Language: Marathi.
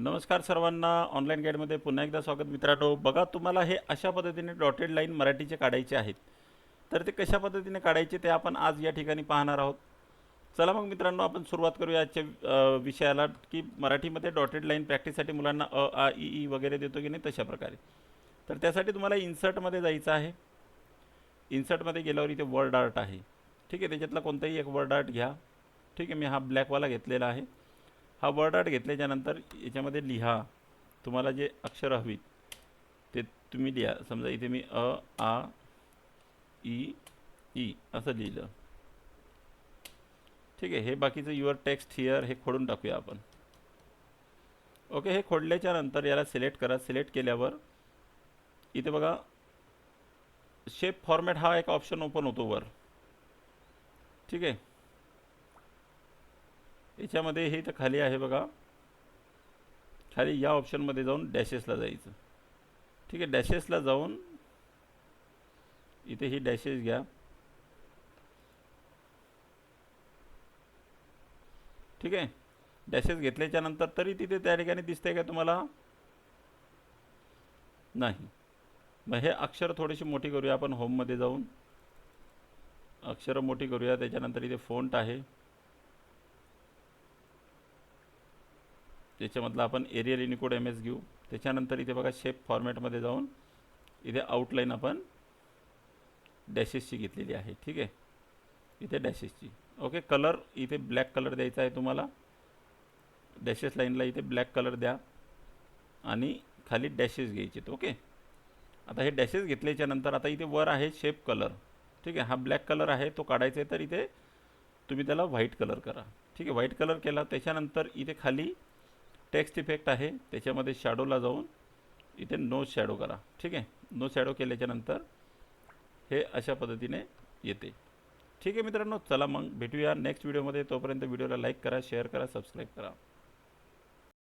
नमस्कार सर्वांना. ऑनलाईन गाईडमध्ये पुन्हा एकदा स्वागत मित्रांनो. बघा तुम्हाला हे अशा पद्धतीने डॉटेड लाईन मराठीचे काढायचे आहेत. तर ते कशा पद्धतीने काढायचे ते आपण आज या ठिकाणी पाहणार आहोत. चला मग मित्रांनो आपण सुरुवात करूया आजच्या विषयाला की मराठीमध्ये डॉटेड लाईन प्रॅक्टिससाठी मुलांना अ आ ई ई वगैरे देतो की नाही तशा प्रकारे. तर त्यासाठी तुम्हाला इन्सर्टमध्ये जायचं आहे. इन्सर्टमध्ये गेल्यावर इथे वर्ड आर्ट आहे. ठीक आहे त्याच्यातला कोणताही एक वर्ड आर्ट घ्या. ठीक आहे मी हा ब्लॅकवाला घेतलेला आहे. हा वर्ड आर्ट घेतल्याच्यानंतर याच्यामध्ये लिहा. तुम्हाला जे अक्षर हवीत ते तुम्ही लिहा. समजा इथे मी अ आ ई ई असं लिहिलं. ठीक आहे हे बाकीचं युअर टेक्स्ट हिअर हे खोडून टाकूया आपण. ओके हे खोडल्याच्या नंतर याला सिलेक्ट करा. सिलेक्ट केल्यावर इथे बघा शेप फॉर्मॅट हा एक ऑप्शन ओपन होतो वर. ठीक आहे. याच्यामध्ये हे इथं खाली आहे बघा. खाली या ऑप्शनमध्ये जाऊन डॅशेसला जायचं. ठीक आहे डॅशेसला जाऊन इथे ही डॅशेस घ्या. ठीक आहे डॅशेस घेतल्याच्या नंतर तरी तिथे त्या ठिकाणी दिसते का तुम्हाला? नाही. मग हे अक्षर थोडीशी मोठी करूया आपण होममध्ये जाऊन. अक्षरं मोठी करूया त्याच्यानंतर इथे फोंट आहे. त्याच्यामधलं आपण एरियल युनिकोड एम एस घेऊ. त्याच्यानंतर इथे बघा शेप फॉर्मॅटमध्ये जाऊन इथे आउटलाईन आपण डॅशेसची घेतलेली आहे. ठीक आहे? इथे डॅशेसची ओके कलर इथे ब्लॅक कलर द्यायचा आहे तुम्हाला. डॅशेस लाईनला इथे ब्लॅक कलर द्या. आणि खाली डॅशेस घ्यायचे ओके आता हे डॅशेस घेतल्याच्या नंतर आता इथे वर आहे शेप कलर ठीक आहे? हा ब्लॅक कलर आहे तो काढायचा आहे तर इथे तुम्ही त्याला व्हाईट कलर करा. ठीक आहे? व्हाईट कलर केला त्याच्यानंतर इथे खाली टेक्स्ट इफेक्ट आहे त्याच्यामध्ये शॅडोला जाऊन इथे नो शॅडो करा. ठीक आहे? नो शॅडो केल्याच्यानंतर हे अशा पद्धतीने येते. ठीक आहे मित्रांनो? चला मग भेटूया नेक्स्ट व्हिडिओमध्ये. तोपर्यंत व्हिडिओला लाईक करा शेअर करा सबस्क्राईब करा.